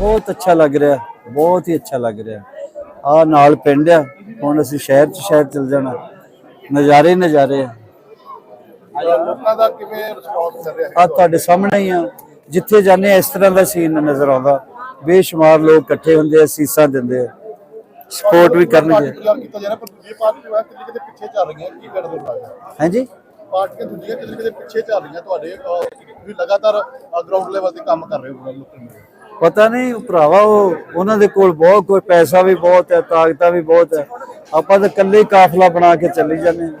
बहुत अच्छा लग रहा है बहुत ही अच्छा लग रहा है। ਆ ਨਾਲ ਪਿੰਡ ਆ ਹੁਣ ਅਸੀਂ ਸ਼ਹਿਰ ਚ ਸ਼ਹਿਰ ਚਲ ਜਾਣਾ। ਨਜ਼ਾਰੇ ਹੀ ਨਜ਼ਾਰੇ ਆ। ਲੋਕਾਂ ਦਾ ਕਿਵੇਂ ਰਿਸਪੌਂਸ ਚੱਲ ਰਿਹਾ? ਆ ਤੁਹਾਡੇ ਸਾਹਮਣੇ ਹੀ ਆ। ਜਿੱਥੇ ਜਾਂਦੇ ਆ ਇਸ ਤਰ੍ਹਾਂ ਦਾ ਸੀਨ ਨਜ਼ਰ ਆਉਂਦਾ। ਬੇਸ਼ੁਮਾਰ ਲੋਕ ਇਕੱਠੇ ਹੁੰਦੇ ਆ ਸੀਸਾਂ ਦਿੰਦੇ ਆ। ਸਪੋਰਟ ਵੀ ਕਰਨਗੇ। ਪਾਰਟੀਆਂ ਕੀਤਾ ਜਾ ਰਿਹਾ ਪਰ ਦੂਜੀ ਪਾਰਟੀ ਜੋ ਹੈ ਕਿਤੇ ਪਿੱਛੇ ਚੱਲ ਰਹੀਆਂ ਕੀ ਕਰਦੇ ਲੱਗਦਾ? ਹਾਂਜੀ? ਪਾਰਟੀਆਂ ਦੂਜੀਆਂ ਕਿਤੇ ਕਿਤੇ ਪਿੱਛੇ ਚੱਲ ਰਹੀਆਂ ਤੁਹਾਡੇ ਤੁਸੀਂ ਲਗਾਤਾਰ ਗਰਾਊਂਡ ਲੈਵਲ ਤੇ ਕੰਮ ਕਰ ਰਹੇ ਹੋ ਲੋਕਾਂ ਨੂੰ। ਪਤਾ ਨਹੀਂ ਭਰਾਵਾ, ਉਹ ਉਹਨਾਂ ਦੇ ਕੋਲ ਬਹੁਤ ਕੋਈ ਪੈਸਾ ਵੀ ਬਹੁਤ ਹੈ, ਤਾਕਤਾਂ ਵੀ ਬਹੁਤ ਹੈ। ਆਪਾਂ ਤਾਂ ਇਕੱਲੇ ਕਾਫਲਾ ਬਣਾ ਕੇ ਚੱਲੀ ਜਾਂਦੇ ਹਾਂ।